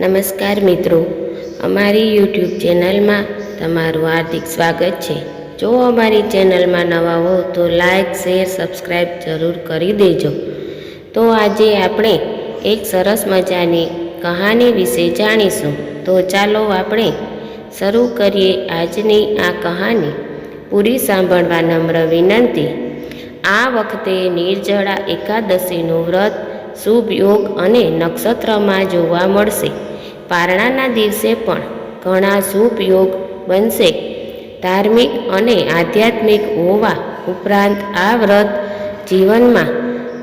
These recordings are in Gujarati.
નમસ્કાર મિત્રો. અમારી યુટ્યુબ ચેનલમાં તમારું હાર્દિક સ્વાગત છે. જો અમારી ચેનલમાં નવા હો તો લાઈક, શેર સબસ્ક્રાઈબ જરૂર કરી દેજો. તો આજે આપણે એક સરસ મજાની કહાની વિશે જાણીશું. તો ચાલો આપણે શરૂ કરીએ આજની આ કહાની. પૂરી સાંભળવા નમ્ર વિનંતી. આ વખતે નિર્જળા એકાદશીનું વ્રત શુભ યોગ અને નક્ષત્રમાં જોવા મળશે. પારણાના દિવસે પણ ઘણા શુભ યોગ બનશે. ધાર્મિક અને આધ્યાત્મિક હોવા ઉપરાંત આ વ્રત જીવનમાં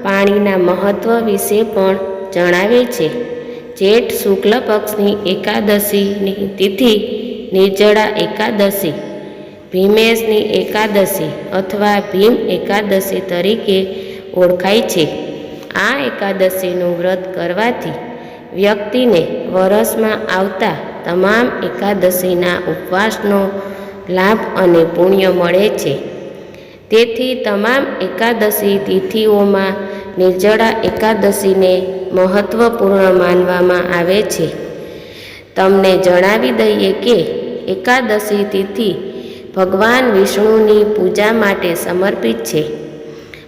પાણીના મહત્વ વિશે પણ જણાવે છે. જેઠ શુક્લ પક્ષની એકાદશીની તિથિ નિર્જળા એકાદશી, ભીમેશની એકાદશી અથવા ભીમ એકાદશી તરીકે ઓળખાય છે. આ એકાદશીનું વ્રત કરવાથી વ્યક્તિને વરસમાં આવતા તમામ એકાદશીના ઉપવાસનો લાભ અને પુણ્ય મળે છે. તેથી તમામ એકાદશી તિથિઓમાં નિર્જળા એકાદશીને મહત્વપૂર્ણ માનવામાં આવે છે. તમને જણાવી દઈએ કે એકાદશી તિથિ ભગવાન વિષ્ણુની પૂજા માટે સમર્પિત છે.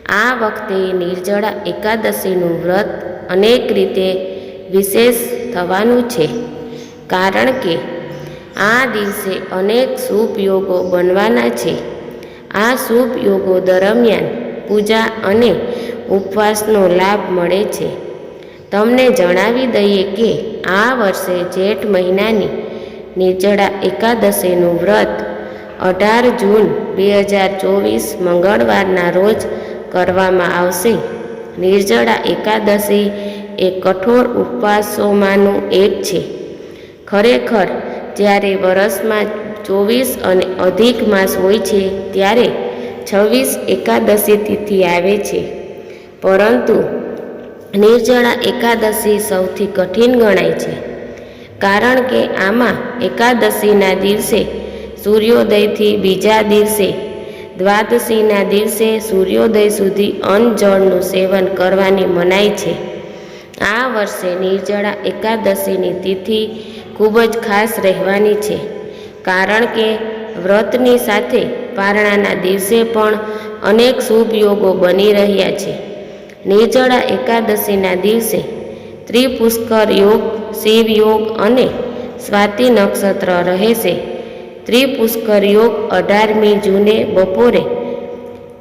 આ વખતે નિર્જળા એકાદશીનું વ્રત અનેક રીતે વિશેષ થવાનું છે. કારણ કે આ દિવસે અનેક શુભ યોગો બનવાના છે. આ શુભ યોગો દરમિયાન પૂજા અને ઉપવાસનો લાભ મળે છે. તમને જણાવી દઈએ કે આ વર્ષે જેઠ મહિનાની નિર્જળા એકાદશીનું વ્રત અઢાર જૂન બે હજાર ચોવીસ મંગળવારના રોજ કરવામાં આવશે. નિર્જળા એકાદશી એ કઠોર ઉપવાસોમાંનું એક છે. ખરેખર, જ્યારે વરસમાં ચોવીસ અને અધિક માસ હોય છે, ત્યારે છવ્વીસ એકાદશી તિથિ આવે છે. પરંતુ, નિર્જળા એકાદશી સૌથી કઠિન ગણાય છે. કારણ કે આમાં એકાદશીના દિવસે સૂર્યોદયથી બીજા દિવસે દ્વાદશીના દિવસે સૂર્યોદય સુધી અન્ન જળનું સેવન કરવાની મનાય છે. આ વર્ષે નિર્જળા એકાદશીની તિથિ ખૂબ જ ખાસ રહેવાની છે. કારણ કે વ્રતની સાથે પારણાના દિવસે પણ અનેક શુભ યોગો બની રહ્યા છે. નિર્જળા એકાદશીના દિવસે ત્રિપુષ્કર યોગ શિવ યોગ અને સ્વાતિ નક્ષત્ર રહેશે. ત્રિપુષ્કર યોગ અઢારમી જૂને બપોરે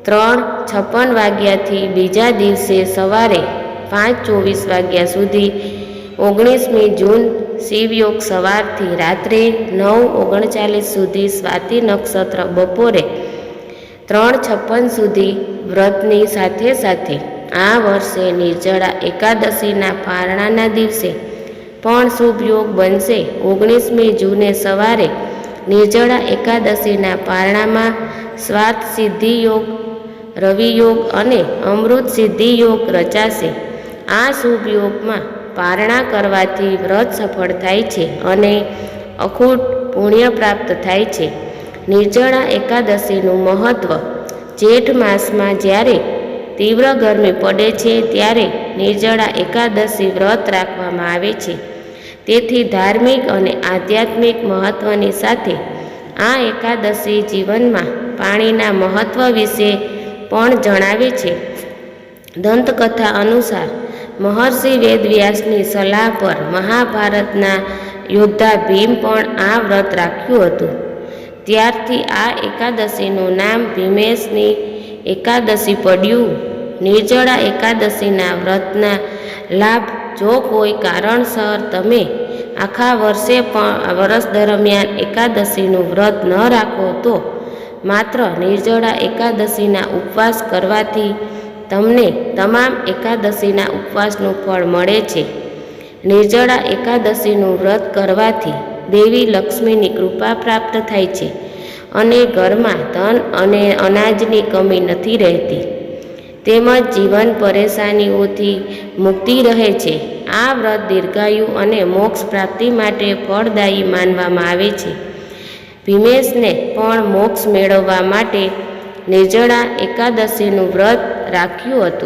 ત્રણ છપ્પન વાગ્યાથી બીજા દિવસે સવારે પાંચ ચોવીસ વાગ્યા સુધી ઓગણીસમી જૂન શિવયોગ સવારથી રાત્રે નવ ઓગણચાલીસ સુધી સ્વાતિ નક્ષત્ર બપોરે ત્રણ છપ્પન સુધી વ્રતની સાથે સાથે આ વર્ષે નિર્જળા એકાદશીના પારણાના દિવસે પણ શુભ યોગ બનશે. ઓગણીસમી જૂને સવારે નિર્જળા એકાદશીના પારણામાં સ્વાત સિદ્ધિ યોગ, રવિ યોગ અને અમૃત સિદ્ધિ યોગ રચાશે. આ શુભ યોગમાં પારણા કરવાથી વ્રત સફળ થાય છે અને અખૂટ પુણ્ય પ્રાપ્ત થાય છે. નિર્જળા એકાદશીનું મહત્ત્વ જેઠ માસમાં જ્યારે તીવ્ર ગરમી પડે છે ત્યારે નિર્જળા એકાદશી વ્રત રાખવામાં આવે છે. તેથી ધાર્મિક અને આધ્યાત્મિક મહત્ત્વની સાથે આ એકાદશી જીવનમાં પાણીના મહત્ત્વ વિશે પણ જણાવે છે. દંતકથા અનુસાર, મહર્ષિ વેદવ્યાસની સલાહ પર મહાભારતના યોદ્ધા ભીમ પણ આ વ્રત રાખ્યું હતું. ત્યારથી આ એકાદશીનું નામ ભીમેશની એકાદશી પડ્યું. નિર્જળા એકાદશીના વ્રતના લાભ જો કોઈ કારણસર તમે આખા વર્ષે પણ વર્ષ દરમિયાન એકાદશીનું વ્રત ન રાખો તો માત્ર નિર્જળા એકાદશીના ઉપવાસ કરવાથી તમને તમામ એકાદશીના ઉપવાસનું ફળ મળે છે. નિર્જળા એકાદશીનું વ્રત કરવાથી દેવી લક્ષ્મીની કૃપા પ્રાપ્ત થાય છે અને ઘરમાં ધન અને અનાજની કમી નથી રહેતી. તેમજ જીવન પરેશાનીઓથી મુક્તિ રહે છે. આ વ્રત દીર્ઘાયુ અને મોક્ષ પ્રાપ્તિ માટે ફળદાયી માનવામાં આવે છે. ભીમેશને પણ મોક્ષ મેળવવા માટે નિર્જળા એકાદશીનું વ્રત રાખ્યું હતું.